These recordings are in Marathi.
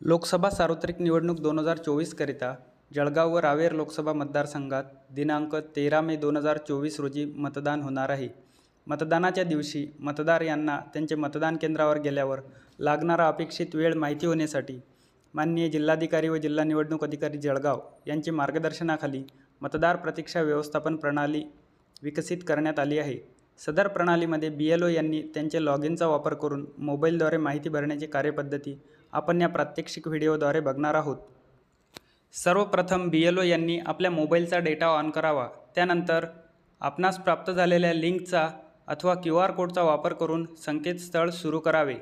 लोकसभा सार्वत्रिक निवडणूक दोन हजार चोवीसकरिता जळगाव व रावेर लोकसभा मतदारसंघात दिनांक तेरा मे दोन हजार चोवीस रोजी मतदान होणार आहे. मतदानाच्या दिवशी मतदार यांना त्यांचे मतदान केंद्रावर गेल्यावर लागणारा अपेक्षित वेळ माहिती होण्यासाठी माननीय जिल्हाधिकारी व जिल्हा निवडणूक अधिकारी जळगाव यांचे मार्गदर्शनाखाली मतदार प्रतीक्षा व्यवस्थापन प्रणाली विकसित करण्यात आली आहे. सदर प्रणालीमध्ये बी एल ओ यांनी त्यांचे लॉग इनचा वापर करून मोबाईलद्वारे माहिती भरण्याची कार्यपद्धती आपण या प्रात्यक्षिक व्हिडिओद्वारे बघणार आहोत. सर्वप्रथम बी एल ओ यांनी आपल्या मोबाईलचा डेटा ऑन करावा. त्यानंतर आपणास प्राप्त झालेल्या लिंकचा अथवा क्यू आर कोडचा वापर करून संकेतस्थळ सुरू करावे.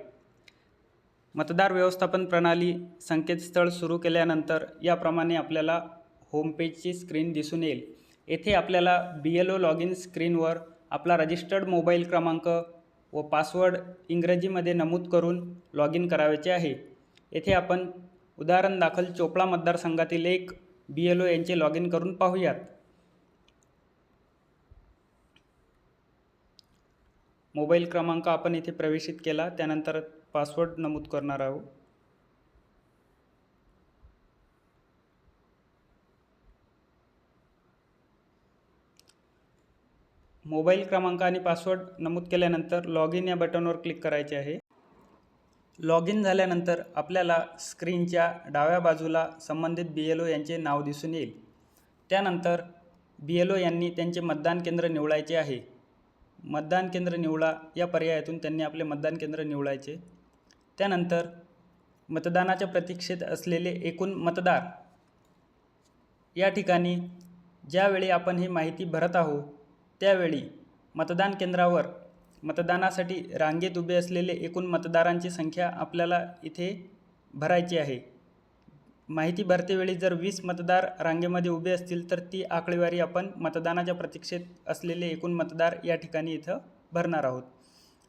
मतदार व्यवस्थापन प्रणाली संकेतस्थळ सुरू केल्यानंतर याप्रमाणे आपल्याला होमपेजची स्क्रीन दिसून येईल. येथे आपल्याला B L O log in स्क्रीनवर आपला रजिस्टर्ड मोबाईल क्रमांक व पासवर्ड इंग्रजीमध्ये नमूद करून लॉग इन करावयाचे आहे. येथे आपण उदाहरण दाखल चोपडा मतदारसंघातील एक बी एल ओ यांचे लॉग इन करून पाहूयात. मोबाईल क्रमांक आपण इथे प्रवेशित केला त्यानंतर पासवर्ड नमूद करणार आहोत. मोबाईल क्रमांक आणि पासवर्ड नमूद केल्यानंतर लॉग इन या बटनवर क्लिक करायचे आहे. लॉग इन झाल्यानंतर आपल्याला स्क्रीनच्या डाव्या बाजूला संबंधित बी एल ओ यांचे नाव दिसून येईल. त्यानंतर बी एल ओ यांनी त्यांचे मतदान केंद्र निवडायचे आहे. मतदान केंद्र निवडा या पर्यायातून त्यांनी आपले मतदान केंद्र निवडायचे. त्यानंतर मतदानाच्या प्रतीक्षेत असलेले एकूण मतदार. या ठिकाणी ज्यावेळी आपण ही माहिती भरत आहोत त्यावेळी मतदान केंद्रावर मतदानासाठी रांगेत उभे असलेले एकूण मतदारांची संख्या आपल्याला इथे भरायची आहे. माहिती भरतेवेळी जर वीस मतदार रांगेमध्ये उभे असतील तर ती आकडेवारी आपण मतदानाच्या प्रतीक्षेत असलेले एकूण मतदार या ठिकाणी इथं भरणार आहोत.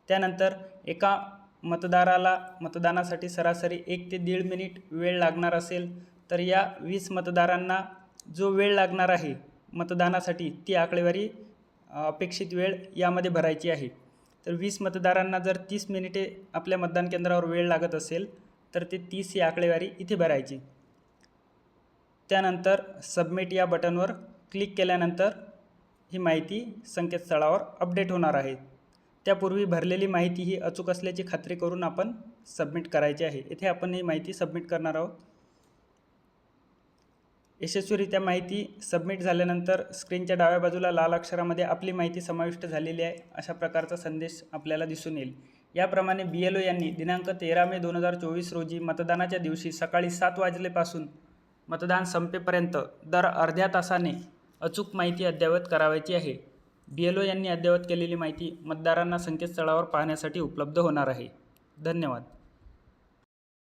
त्यानंतर एका मतदाराला मतदानासाठी सरासरी एक ते दीड मिनिट वेळ लागणार असेल तर या वीस मतदारांना जो वेळ लागणार आहे मतदानासाठी ती आकडेवारी अपेक्षित वेळ यामध्ये भरायची आहे. तर वीस मतदारांना जर तीस मिनिटे आपल्या मतदान केंद्रावर वेळ लागत असेल तर ते तीस ही आकडेवारी इथे भरायची. त्यानंतर सबमिट या बटनवर क्लिक केल्यानंतर ही माहिती संकेतस्थळावर अपडेट होणार आहे. त्यापूर्वी भरलेली माहिती ही अचूक असल्याची खात्री करून आपण सबमिट करायची आहे. इथे आपण ही माहिती सबमिट करणार आहोत. यशस्वीरित्या माहिती सबमिट झाल्यानंतर स्क्रीनच्या डाव्या बाजूला लाल अक्षरामध्ये आपली माहिती समाविष्ट झालेली आहे अशा प्रकारचा संदेश आपल्याला दिसून येईल. याप्रमाणे बी एल ओ यांनी दिनांक तेरा मे दोन हजार चोवीस रोजी मतदानाच्या दिवशी सकाळी सात वाजलेपासून मतदान संपेपर्यंत दर अर्ध्या तासाने अचूक माहिती अद्ययावत करावायची आहे. बी एल ओ यांनी अद्ययावत केलेली माहिती मतदारांना संकेतस्थळावर पाहण्यासाठी उपलब्ध होणार आहे. धन्यवाद.